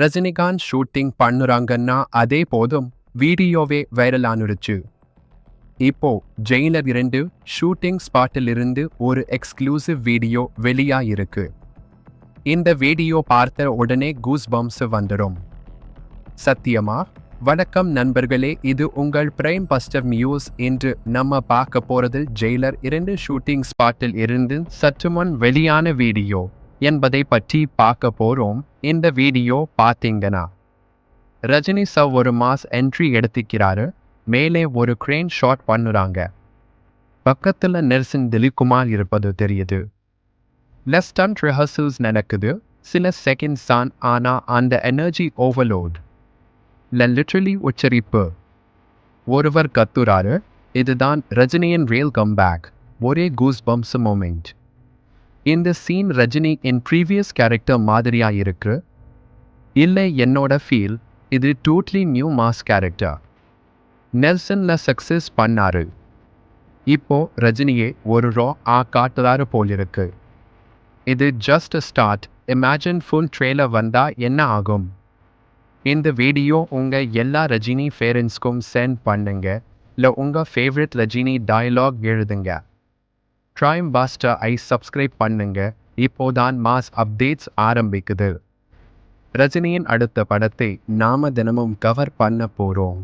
Rajinikanth shooting பண்ணுறாங்கன்னா அதே போதும் வீடியோவே வைரலானுருச்சு. இப்போ ஜெயிலர் இரண்டு ஷூட்டிங் ஸ்பாட்டில் இருந்து ஒரு எக்ஸ்க்ளூசிவ் வீடியோ வெளியாயிருக்கு. இந்த வீடியோ பார்த்த உடனே கூஸ் பம்ஸ் வந்துடும். சத்தியமா வணக்கம் நண்பர்களே இது உங்கள் பிரைம் பஸ்டர் நியூஸ். என்று நம்ம பார்க்க போறது ஜெயிலர் இரண்டு ஷூட்டிங் ஸ்பாட்டில் இருந்து சற்று முன் வெளியான வீடியோ. என்பதை பற்றி பார்க்க போறோம். இந்த வீடியோ பார்த்தீங்கன்னா ரஜினி சார் ஒரு மாஸ் என்ட்ரி எடுத்துக்கிறாரு மேலே ஒரு க்ரேன் ஷாட் பண்ணுறாங்க. பக்கத்தில் நெர்சன் திலீப்குமார் இருப்பது தெரியுது. லெஸ் டன் ரிஹர்சல்ஸ் நடக்குது. சில செகண்ட்ஸ் தான் ஆனால் அந்த எனர்ஜி ஓவர்லோட் லிட்ரலி உச்சரிப்பு. ஒருவர் கத்துறாரு. இதுதான் ரஜினியின் ரியல் கம்பேக் ஒரே கூஸ் பம்ஸ் மூமெண்ட் இந்த scene Rajini in previous character மாதிரியா இருக்கு இல்லை என்னோட ஃபீல் இது டோட்லி நியூ மாஸ் கேரக்டர் நெல்சனில் சக்சஸ் பண்ணாரு. இப்போ ரஜினியே ஒரு ரா ஆ காட்டுறாரு போல் இருக்கு இது just start imagine full trailer வந்தா என்ன ஆகும்? இந்த வீடியோ உங்க எல்லா ரஜினி ஃபேரன்ஸ்க்கும் சென்ட் பண்ணுங்க. இல்லை உங்க ஃபேவரட் ரஜினி டயலாக் எழுதுங்க. ட்ரைம் பாஸ்டர் ஐ சப்ஸ்கிரைப் பண்ணுங்க. இப்போதான் மாஸ் அப்டேட்ஸ் ஆரம்பிக்குது. ரஜினியின் அடுத்த படத்தை நாம தினமும் கவர் பண்ண போறோம்.